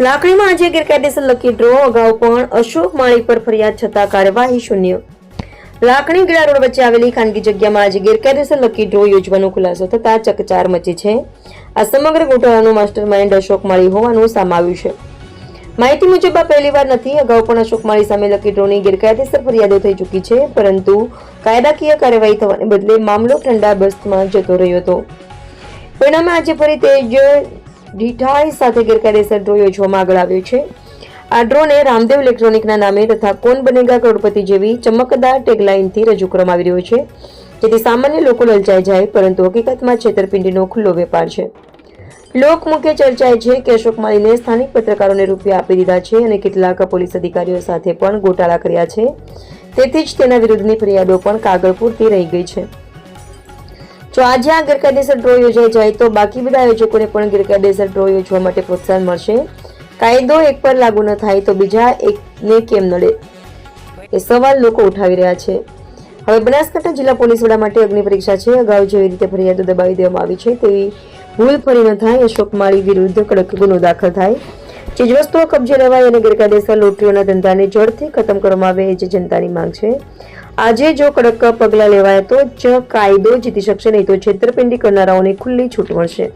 લાકડીમાં આજે ગેરકાયદેસર lucky draw અગાઉ પણ અશોક માળી પર ફરિયાદ છતાં કાર્યવાહી શૂન્ય. લાકડી ગીડા રોડ વચ્ચે આવેલી ખાનગી જગ્યામાં આજે ગેરકાયદેસર લકી ડ્રો યોજવાનો ખુલાસો થતાં ચકચાર મચી છે. આ સમગ્ર ગોટાળાનો માસ્ટર માઇન્ડ અશોક માળી હોવાનું સામે છે. માહિતી મુજબ, આ પહેલીવાર નથી, અગાઉ પણ અશોક માળી સામે લકી ડ્રોની ગેરકાયદેસર ફરિયાદો થઈ ચૂકી છે, પરંતુ કાયદાકીય કાર્યવાહી થવાને બદલે મામલો ઠંડા બસ્તમાં જતો રહ્યો હતો. પરિણામે આજે ફરી તેજ ઢીઠાઈ સાથે ગેરકાયદેસર ડ્રો યોજવામાં આગળ આવ્યો છે. આ ડ્રોને રામદેવ ઇલેક્ટ્રોનિકના નામે તથા કોણ બનેગા કરોડપતિ જેવી ચમકદાર ટેગલાઇનથી રજૂ કરવામાં આવી રહ્યો છે. જેથી સામાન્ય લોકો લલચાઈ જાય, પરંતુ હકીકતમાં છેતરપિંડીનો ખુલ્લો વેપાર છે. લોકમુખ્ય મુખ્ય એ છે કે અશોક માલીને સ્થાનિક પત્રકારોને રૂપિયા આપી દીધા છે અને કેટલાક પોલીસ અધિકારીઓ સાથે પણ ગોટાળા કર્યા છે. તેથી જ તેના વિરુદ્ધની ફરિયાદો પણ કાગળ પૂરતી રહી ગઈ છે. જો આજે આ ગેરકાયદેસર ડ્રો યોજાઈ જાય તો બાકી બધા આયોજકોને પણ ગેરકાયદેસર ડ્રો યોજવા માટે પ્રોત્સાહન મળશે. કાયદો એક પર લાગુ ન થાય તો બીજા એકને કેમ નડે? એ સવાલ લોકો ઉઠાવી રહ્યા છે. હવે બનાસકાંઠા જિલ્લા પોલીસ વડા માટે અગ્નિ પરીક્ષા છે. અગાઉ જેવી રીતે ફરિયાદો દબાવી દેવામાં આવી છે તેવી ભૂલ ફરી ન થાય. અશોક માળી વિરુદ્ધ કડક ગુનો દાખલ થાય. ચીજવસ્તુઓ કબજે લેવાય અને ગેરકાયદેસર લોટરીઓના ધંધાને જડથી ખતમ કરવામાં આવે એ જે જનતાની માંગ છે. આજે જો કડક પગલાં લેવાય તો જ કાયદો જીતી શકશે, નહીં તો છેતરપિંડી કરનારાઓને ખુલ્લી છૂટ મળશે.